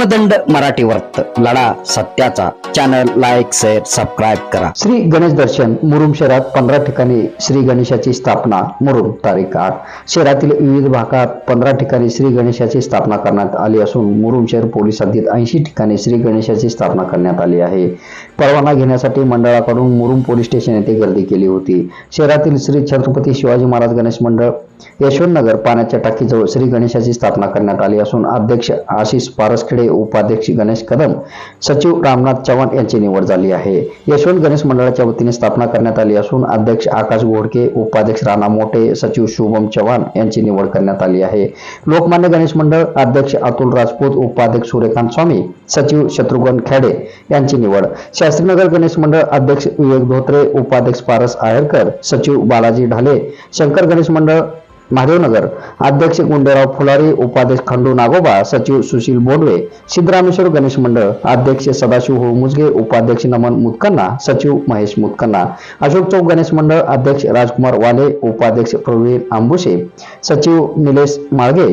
कर्मदंड मराठी वर्त लढा सत्याचा. चॅनल लाईक शेअर सबस्क्राईब करा. श्री गणेश दर्शन मुरुम शहरात पंधरा ठिकाणी श्री गणेशाची स्थापना मुरुम तारीख आठ. शहरातील विविध भागात पंधरा ठिकाणी श्री गणेशाची स्थापना करण्यात आली असून मुरुम शहर पोलीस हद्दीत ऐंशी ठिकाणी श्री गणेशाची स्थापना करण्यात आली आहे. परवाना घेण्यासाठी मंडळाकडून मुरुम पोलीस स्टेशन येथे गर्दी केली होती. शहरातील श्री छत्रपती शिवाजी महाराज गणेश मंडळ यशवंतनगर पाण्याच्या टाकीजवळ श्री गणेशाची स्थापना करण्यात आली असून अध्यक्ष आशिष पारसखेडे उपाध्यक्ष गणेश कदम सचिव रामनाथ चव्हाण यांची निवड झाली आहे. यशवंत गणेश मंडळाच्या वतीने स्थापना करण्यात आली असून अध्यक्ष आकाश घोडके उपाध्यक्ष राणा मोठे सचिव शुभम चव्हाण यांची निवड करण्यात आली आहे. लोकमान्य गणेश मंडळ अध्यक्ष अतुल राजपूत उपाध्यक्ष सूर्यकांत स्वामी सचिव शत्रुघ्न खेडे यांची निवड. शास्त्रीनगर गणेश मंडळ अध्यक्ष विवेक धोत्रे उपाध्यक्ष पारस आहेरकर सचिव बालाजी ढाले शंकर गणेश मंडळ महादेवनगर. अध्यक्ष गुंडेराव फुलारी उपाध्यक्ष खंडू नागोबा सचिव सुशील बोडवे सिद्धरामेश्वर गणेश मंडळ अध्यक्ष सदाशिव होमुजगे उपाध्यक्ष नमन मुतकन्ना सचिव महेश मुतकन्ना अशोक चौक गणेश मंडळ अध्यक्ष राजकुमार वाले उपाध्यक्ष प्रवीण आंबुशे सचिव निलेश माळगे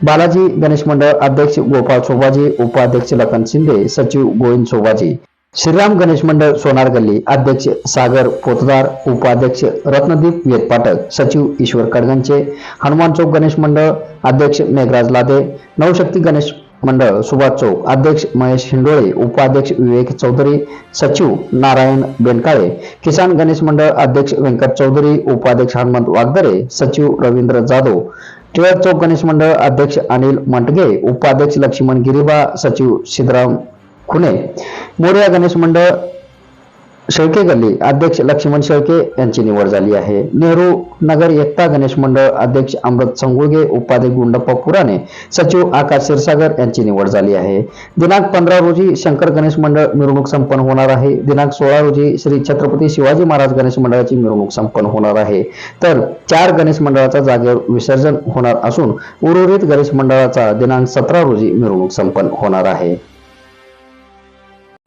बालाजी गणेश मंडळ अध्यक्ष गोपाळ सोबाजी उपाध्यक्ष लखन शिंदे सचिव गोविंद सोबाजी श्रीराम गणेश मंडळ सोनार गल्ली अध्यक्ष सागर पोतदार उपाध्यक्ष रत्नदीप वेदपाठक सचिव ईश्वर कडगंचे हनुमान चौक गणेश मंडळ अध्यक्ष मेघराज लादे नवशक्ती गणेश मंडळ सुभाष चौक अध्यक्ष महेश हिंडोळे उपाध्यक्ष विवेक चौधरी सचिव नारायण बेनकाळे किसान गणेश मंडळ अध्यक्ष व्यंकट चौधरी उपाध्यक्ष हनुमंत वागदरे सचिव रवींद्र जाधव टिळक चौक गणेश मंडळ अध्यक्ष अनिल मंटगे उपाध्यक्ष लक्ष्मण गिरीबा सचिव सिद्धराम खुने मोरया गणेश मंडळ शेळके गल्ली अध्यक्ष लक्ष्मण शेळके यांची निवड झाली आहे. नेहरू नगर एकता गणेश मंडळ अध्यक्ष अमृत संगुळगे उपाध्यक्ष गुंडप्पा पुराणे सचिव आकाश क्षीरसागर यांची निवड झाली आहे. दिनांक पंधरा रोजी शंकर गणेश मंडळ मिरवणूक संपन्न होणार आहे. दिनांक सोळा रोजी श्री छत्रपती शिवाजी महाराज गणेश मंडळाची मिरवणूक संपन्न होणार आहे. तर चार गणेश मंडळाचा जागेवर विसर्जन होणार असून उर्वरित गणेश मंडळाचा दिनांक सतरा रोजी मिरवणूक संपन्न होणार आहे.